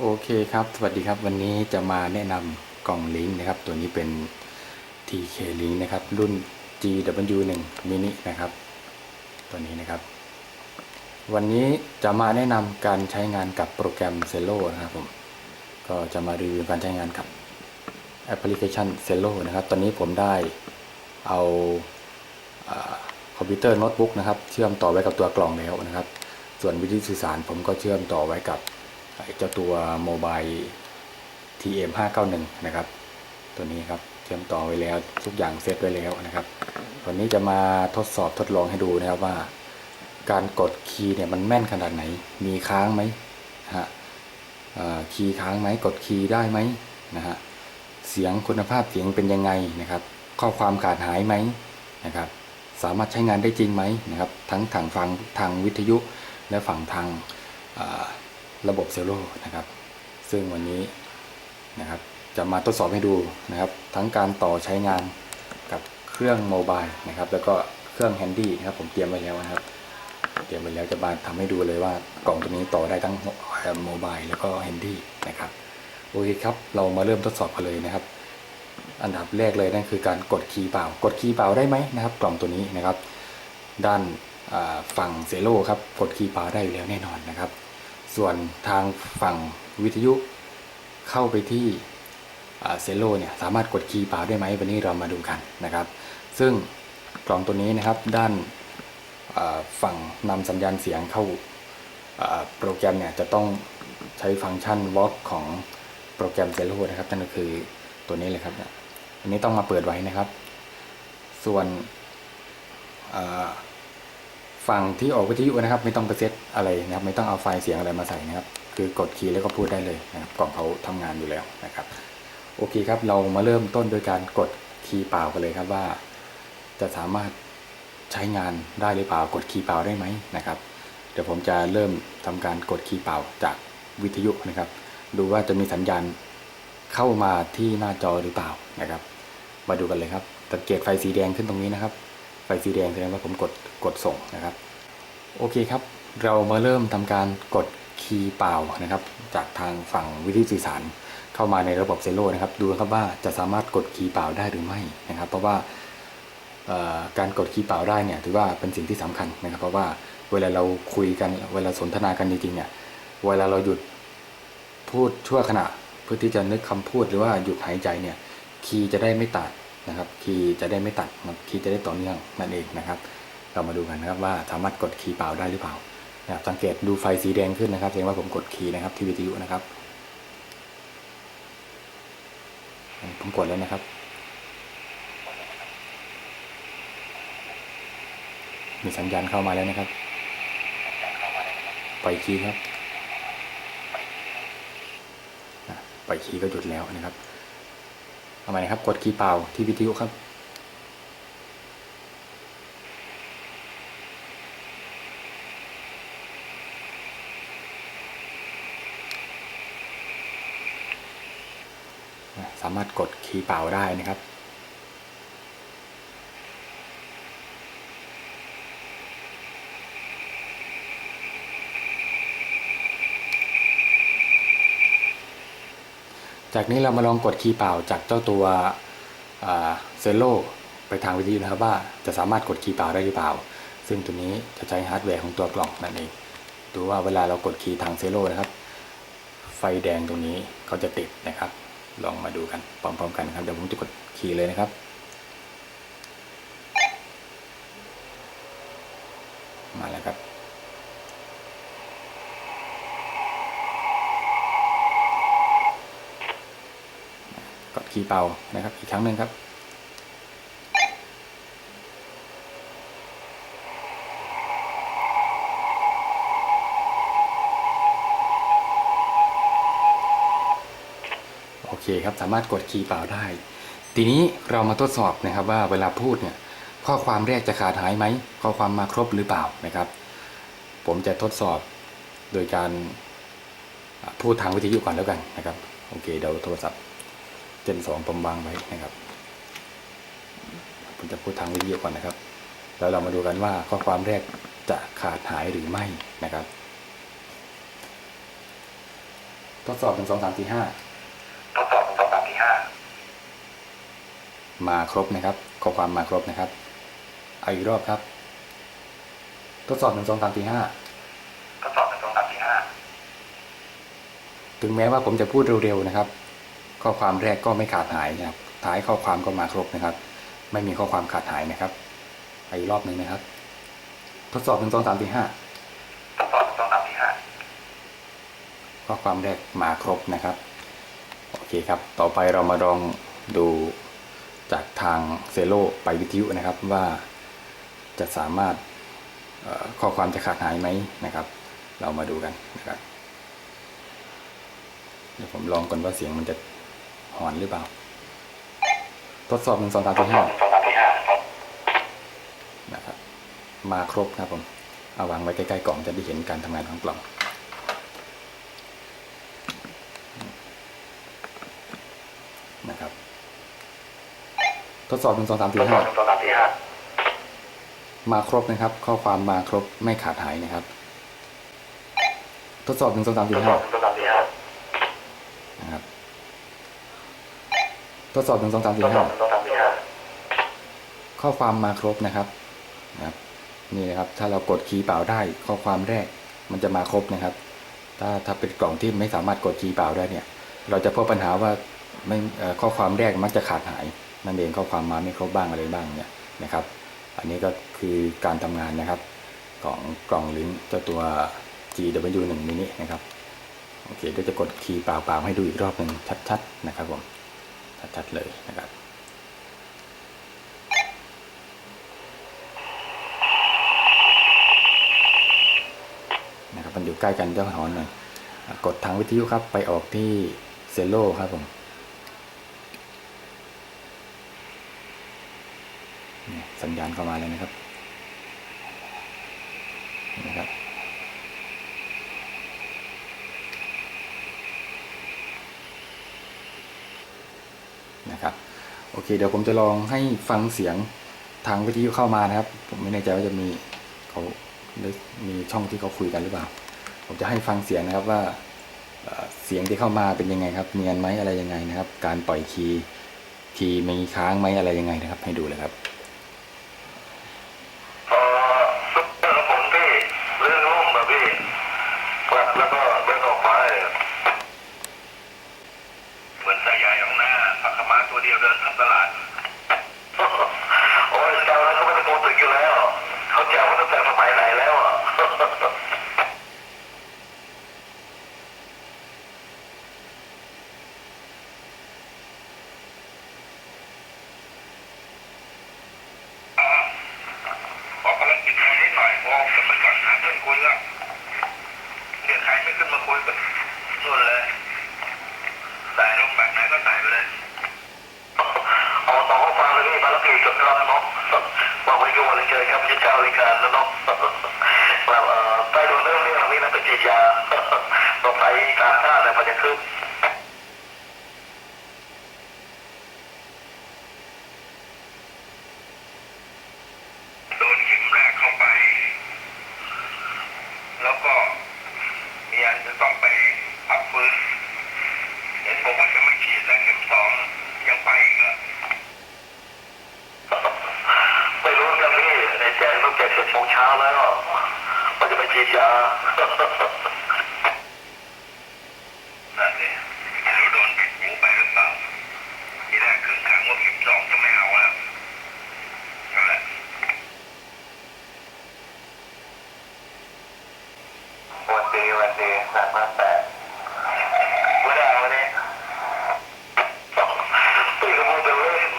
โอเคครับ สวัสดีครับ วันนี้จะมาแนะนำกล่องลิงก์นะครับ ตัวนี้เป็น TK Link นะครับ รุ่น GW1 mini นะครับ ตัวนี้นะครับ วันนี้จะมาแนะนำการใช้งานกับโปรแกรม Zello นะครับผม ก็จะมารีวิวการใช้งานกับแอปพลิเคชัน Zello นะครับ ตอนนี้ผมได้เอาอาคอมพิวเตอร์โน้ตบุ๊กนะครับ เชื่อมต่อไว้กับตัวกล่องแล้วนะครับ ส่วนวิธีสื่อสารผมก็เชื่อมต่อไว้กับ เจ้าตัวโมบาย TM 591นะครับ ตัวนี้ครับเชื่อมต่อไว้แล้วทุกอย่างเซตไว้แล้วนะครับวันนี้จะมาทดสอบทดลองให้ดูนะครับว่า การกดคีย์เนี่ยมันแม่นขนาดไหน มีค้างไหมฮะคีย์ค้างไหมกดคีย์ได้ไหมนะฮะเสียงคุณภาพเสียงเป็นยังไงนะครับ ข้อความขาดหายไหมนะครับ สามารถใช้งานได้จริงไหมนะครับ ทั้งทางฟังทางวิทยุและฝั่งทางอ่อ ระบบเซลโลนะครับ ซึ่งวันนี้นะครับจะมาทดสอบให้ดูนะครับ ทั้งการต่อใช้งานกับเครื่องโมบายนะครับ แล้วก็เครื่องแฮนดี้นะครับ ผมเตรียมไว้แล้วนะครับ เตรียมไว้แล้วจะมาทำให้ดูเลยว่ากล่องตัวนี้ต่อได้ทั้งโมบายแล้วก็แฮนดี้นะครับโอเคครับ เรามาเริ่มทดสอบกันเลยนะครับ อันดับแรกเลยนั่นคือการกดคีย์เปล่ากดคีย์เปล่าได้ไหมนะครับ กล่องตัวนี้นะครับ ด้านฝั่งเซโลครับกดคีย์เปล่าได้อยู่แล้วแน่นอนนะครับ ส่วนทางฝั่งวิทยุเข้าไปที่เซโลเนี่ยสามารถกดคีย์เปล่าได้ไหมวันนี้เรามาดูกันนะครับ ซึ่งกล่องตัวนี้นะครับด้านฝั่งนำสัญญาณเสียงเข้าโปรแกรมเนี่ยจะต้องใช้ฟังก์ชัน Vox ของโปรแกรมเซโลนะครับนั่นก็คือตัวนี้เลยครับเนี่ยอันนี้ต้องมาเปิดไว้นะครับ ส่วน ฝั่งที่ออกวิทยุนะครับ ไม่ต้องไปเซตอะไรนะครับ ไม่ต้องเอาไฟล์เสียงอะไรมาใส่นะครับ คือกดคีย์แล้วก็พูดได้เลยนะครับกล่องเขาทำงานอยู่แล้วนะครับ โอเคครับ เรามาเริ่มต้นโดยการกดคีย์เปล่ากันเลยครับว่า จะสามารถใช้งานได้หรือเปล่ากดคีย์เปล่าได้ไหมนะครับ เดี๋ยวผมจะเริ่มทำการกดคีย์เปล่าจากวิทยุนะครับ ดูว่าจะมีสัญญาณเข้ามาที่หน้าจอหรือเปล่านะครับ มาดูกันเลยครับสังเกตไฟสีแดงขึ้นตรงนี้นะครับ ไฟสีแดงแสดงว่าผมกดกดส่งนะครับ โอเคครับ เรามาเริ่มทำการกดคีย์เปล่านะครับ จากทางฝั่งวิทยุสื่อสารเข้ามาในระบบเซโลนะครับ ดูนะครับว่าจะสามารถกดคีย์เปล่าได้หรือไม่นะครับ เพราะว่าการกดคีย์เปล่าได้เนี่ยถือว่าเป็นสิ่งที่สำคัญนะครับ เพราะว่าเวลาเราคุยกันเวลาสนทนากันจริงๆเนี่ยเวลาเราหยุดพูดชั่วขณะเพื่อที่จะนึกคำพูดหรือว่าหยุดหายใจเนี่ยคีย์จะได้ไม่ตัดนะครับ คีย์จะได้ไม่ตัดคีย์จะได้ต่อเนื่องนั่นเองนะครับ เรามาดูกันนะครับว่าสามารถกดคีย์เปล่าได้หรือเปล่านะครับสังเกตดูไฟสีแดงขึ้นนะครับแสดงว่าผมกดคีย์นะครับที่วิทยุนะครับผมกดแล้วนะครับ มีสัญญาณเข้ามาแล้วนะครับปล่อยคีย์ครับปล่อยคีย์ก็หยุดแล้วนะครับเอาใหม่นะครับ กดคีย์เปล่าที่วิทยุครับามารถกดคีย์เปล่าได้นะครับ จากนี้เรามาลองกดคีย์เปล่าจากเจ้าตัวเซโลไปทางวิทยุนะครับว่าจะสามารถกดคีย์เปล่าได้หรือเปล่า ซึ่งตัวนี้จะใช้ฮาร์ดแวร์ของตัวกล่องนั่นเองดูว่าเวลาเรากดคีย์ทางเซโลนะครับ ไฟแดงตรงนี้เขาจะติดนะครับ ลองมาดูกันพร้อมๆกันครับเดี๋ยวผมจะกดคีย์เลยนะครับ มาแล้วครับกดคีย์เป่านะครับอีกครั้งหนึ่งครับ เคครับสามารถกดคีย์เปล่าได้ ทีนี้เรามาทดสอบนะครับว่าเวลาพูดเนี่ยข้อความแรกจะขาดหายไหมข้อความมาครบหรือเปล่านะครับ ผมจะทดสอบโดยการพูดทางวิทยุก่อนแล้วกันนะครับโอเคเดี๋ยวโทรศัพท์เจนสองผมวางไว้นะครับผมจะพูดทางวิทยุก่อนนะครับ แล้วเรามาดูกันว่าข้อความแรกจะขาดหายหรือไม่นะครับ ทดสอบหนึ่งสองสามสี่ห้า ทดสอบหนึ่งสองสามสี่ห้า มาครบนะครับข้อความมาครบนะครับเอาอีกรอบครับ ทดสอบหนึ่งสองสามสี่ห้าทดสอบหนึ่งสองสามสี่ห้าถึงแม้ว่าผมจะพูดเร็วๆนะครับ ข้อความแรกก็ไม่ขาดหายนะครับท้ายข้อความก็มาครบนะครับ ไม่มีข้อความขาดหายนะครับเอาอีกรอบหนึ่งนะครับ ทดสอบหนึ่งสองสามสี่ห้าทดสอบหนึ่งสองสามสี่ห้าข้อความแรกมาครบนะครับ โอเคครับ ต่อไปเรามาลองดู จากทางเซโลไปวิทยุนะครับว่าจะสามารถข้อความจะขาดหายไหมนะครับ เรามาดูกันนะครับ เดี๋ยวผมลองก่อนว่าเสียงมันจะหอนหรือเปล่า ทดสอบหนึ่งสองสามสี่ห้าบหนึ่งสองสามสี่ห้านะครับ มาครบนะครับผม เอาวางไว้ใกล้ๆกล่องจะได้เห็นการทำงานของกล่อง นะครับ ทดสอบหนึ่งสองสามทสี่ดสอห้าบหนึ่งสองสามสี่ห้ามาครบนะครับ ข้อความมาครบไม่ขาดหายนะครับ ทดสอบหนึ่งสองสามทสี่ดสห้าอบหนึ่งสองสามสี่ห้านะครับ ทดสอบหนึ่งสองสามทสี่ดสอห้า บหนึ่งสองสามสี่ห้าข้อความมาครบนะครับนะครับ นี่นะครับ ถ้าเรากดคีย์เปล่าได้ข้อความแรกมันจะมาครบนะครับ ถ้าถ้าเป็นกล่องที่ไม่สามารถกดคีย์เปล่าได้เนี่ย เราจะพบปัญหาว่าไม่เอ่อข้อความแรกมักจะขาดหาย นั่นเองข้อความมาไม่ครบบ้างอะไรบ้างเนี่ยนะครับ อันนี้ก็คือการทำงานนะครับของกล่องลิงก์เจ้าตัว GW1 mini นะครับโอเคเดี๋ยวจะกดคีย์เปล่าๆให้ดูอีกรอบหนึ่งชัดๆนะครับผมชัดๆเลยนะครับนะครับมันอยู่ใกล้กันเจ้าหอนหน่อยกดทางวิทยุครับไปออกที่เซโลครับผมเนี่ย สัญญาณเข้ามาเลยนะครับนะครับนะครับ โอเค เดี๋ยวผมจะลองให้ฟังเสียงทางวิทยุเข้ามานะครับ ผมไม่แน่ใจว่าจะมีเขามีช่องที่เขาคุยกันหรือเปล่า ผมจะให้ฟังเสียงนะครับว่าเอ่อเสียงที่เข้ามาเป็นยังไงครับ เนียนไหมอะไรยังไงนะครับ การปล่อยคีย์คีย์มีค้างไหมอะไรยังไงนะครับ ให้ดูเลยครับ เอ่อซุปเปอร์ผมพี่เรื่องร่มแบบพี่ครับแล้วก็เดินออกไปเหมือนสายใยข้างหน้าผักขมาตัวเดียวเดินทั้งตลาด โอ้ยเจ้านั้นเขาไม่ได้โกงตึกอยู่แล้ว เขาแจวมาตั้งแต่สมัยไหนแล้วอะ ขอภารกิจใครนิดหน่อยพอจะไปก่อนหาเพื่อนคุยละเดี๋ยวใครไม่ขึ้นมาคุยก็นู่นเลยใส่ลงแบบไหนก็ใส่ไปเลยเอาต่อเข้ามา เลยพี่ภารกิจจบแล้วเนาะบอกไว้ก่อนเลยเจอครับจะเจ้าริการแล้วเนาะแบบเอ่อใต้โดนเรื่องเรื่องนี้นะเป็นจีดยาต่อไปการท่าเนี่ยมันจะขึ้น โดนเข็มแรกเข้าไป แล้วก็มีอันจะต้องไปพักฟื้นเห็นบอกว่าจะไม่ฉีดแล้วเข็มสองยังไปอีกเหรอไม่รู้กันพี่ในแจ้งตั้งแต่สิบโมงเช้าแล้วว่าจะไปฉีดยานั่นสิไม่รู้โดนปิดหูไปหรือเปล่าที่แรกคืนขังว่าเข็มสองจะไม่เอาแล้วนั่นแหละ วันดีวันดีหนักมากแต่ไม่ได้วันนี้ตื่นมาเป็นเล่น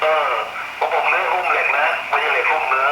เออผมผมเนื้อหุ้มเหล็กนะไม่ใช่เหล็กหุ้มเนื้อ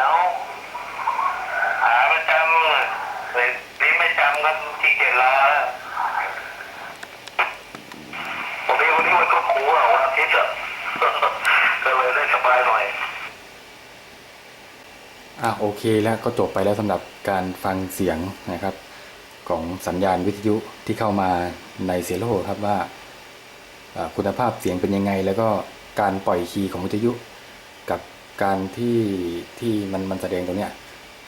น้องหาประจำ เลยนี่ไม่จำกันที่เกียจลาแล้ววันนี้วันนี้วันก็ครูอะวันอาทิตย์อะก็เลยได้สบายหน่อยอะโอเคแล้วก็จบไปแล้วสำหรับการฟังเสียงนะครับ ของสัญญาณวิทยุที่เข้ามาในเซโลครับว่าอ่าคุณภาพเสียงเป็นยังไง แล้วก็การปล่อยคีย์ของวิทยุ กับการที่ที่มันมันแสดงตรงเนี้ย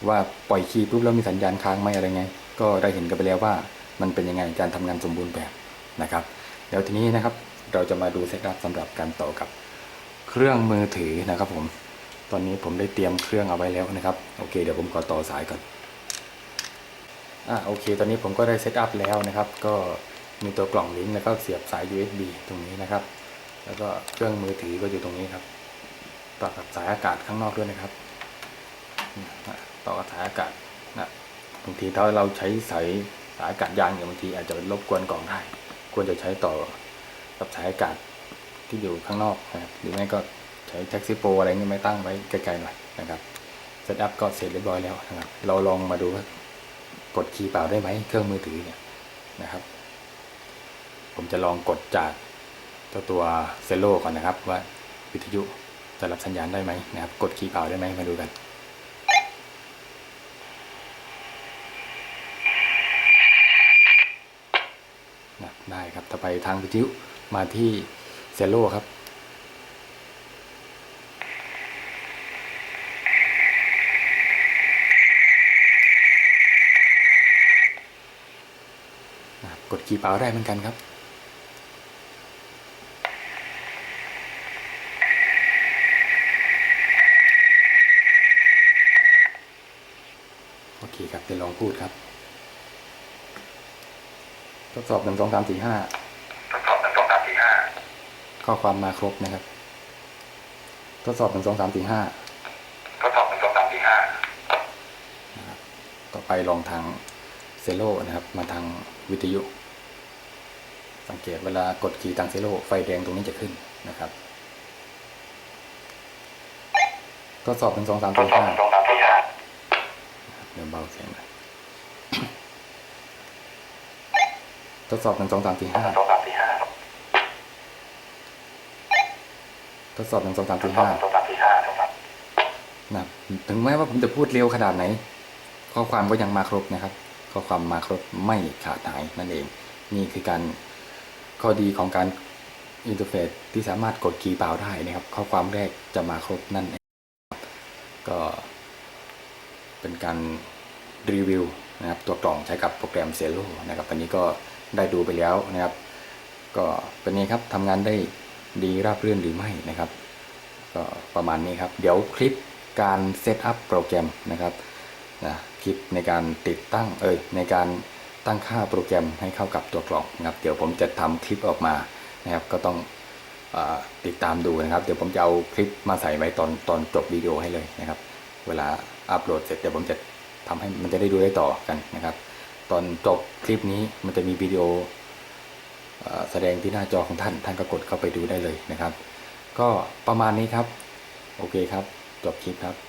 ว่าปล่อยคีย์ปุ๊บแล้วมีสัญญาณค้างไหมอะไรไง ก็ได้เห็นกันไปแล้วว่ามันเป็นยังไงการทำงานสมบูรณ์แบบนะครับเดี๋ยวทีนี้นะครับเราจะมาดูเซตอัพสำหรับการต่อกับเครื่องมือถือนะครับผม ตอนนี้ผมได้เตรียมเครื่องเอาไว้แล้วนะครับ โอเค เดี๋ยวผมขอต่อสายก่อน อ่าโอเค ตอนนี้ผมก็ได้เซตอัพแล้วนะครับ ก็มีตัวกล่องลิงก์แล้วก็เสียบสาย USB ตรงนี้นะครับ แล้วก็เครื่องมือถือก็อยู่ตรงนี้ครับ ต่อกับสายอากาศข้างนอกด้วยนะครับ ต่อกับสายอากาศนะบางทีถ้าเราใช้สายสายอากาศยางเนี่ยบางทีอาจจะรบกวนกล่องได้ ควรจะใช้ต่อกับสายอากาศที่อยู่ข้างนอกนะครับหรือไม่ก็ใช้แท็กซี่โปรอะไรเงี้ยไม่ตั้งไว้ไกลๆหน่อยนะครับเซตอัพก็เสร็จเรียบร้อยแล้วนะครับ เราลองมาดูว่ากดคีย์เปล่าได้ไหมเครื่องมือถือเนี่ยนะครับ ผมจะลองกดจากเจ้าตัวเซลโลก่อนนะครับว่าวิทยุจะรับสัญญาณได้ไหมนะครับ กดคีย์เปล่าได้ไหมมาดูกัน นะได้ครับต่ อไปทางวิทยุมาที่เซโลครับกดคีย์เปล่าได้เหมือนกันครับโอเคครับเดี๋ยวลองพูดครับ ทดสอบหนึ่งสองสามสี่ห้า ทดสอบหนึ่งสองสามสี่ห้า ข้อความมาครบนะครับ ทดสอบหนึ่งสองสามสี่ห้าทดสอบหนึ่งสองสามสี่ห้าต่อไปลองทางเซโลนะครับ มาทางวิทยุ สังเกตเวลากดคีย์ทางเซโลไฟแดงตรงนี้จะขึ้นนะครับทดสอบหนึ่งสองสามทดสี่สอบห้าหนึ่งสองสามสี่ห้าเดี๋ยวเบาเสียงหน่อยทดสอบหนึ่งสองสามสี่ห้า หนึ่งสองสามสี่ห้า ทดสอบหนึ่งสองสามทดสี่สอบห้าหนึ่งสองสามสี่ห้าทดสอบนะครับถึงแม้ว่าผมจะพูดเร็วขนาดไหน ข้อความก็ยังมาครบนะครับ ข้อความมาครบไม่ขาดหายนั่นเอง นี่คือการข้อดีของการอินเทอร์เฟซที่สามารถกดคีย์เปล่าได้นะครับ ข้อความแรกจะมาครบนั่นเองครับก็เป็นการรีวิวนะครับตัวกล่องใช้กับโปรแกรมเซลโลนะครับวันนี้ก็ได้ดูไปแล้วนะครับ ก็เป็นไงครับทำงานได้ ดีราบรื่นหรือไม่นะครับก็ประมาณนี้ครับ เดี๋ยวคลิปการเซตอัพโปรแกรมนะครับนะคลิปในการติดตั้งเอ่ยในการตั้งค่าโปรแกรมให้เข้ากับตัวกล่องนะครับ เดี๋ยวผมจะทำคลิปออกมานะครับ ก็ต้องอติดตามดูนะครับ เดี๋ยวผมจะเอาคลิปมาใส่ไว้ตอนตอนจบวิดีโอให้เลยนะครับ เวลาอัปโหลดเสร็จเดี๋ยวผมจะทำให้มันจะได้ดูได้ต่อกันนะครับ ตอนจบคลิปนี้มันจะมีวิดีโอ แสดงที่หน้าจอของท่าน ท่านก็กดเข้าไปดูได้เลยนะครับ ก็ประมาณนี้ครับ โอเคครับ จบคลิปครับ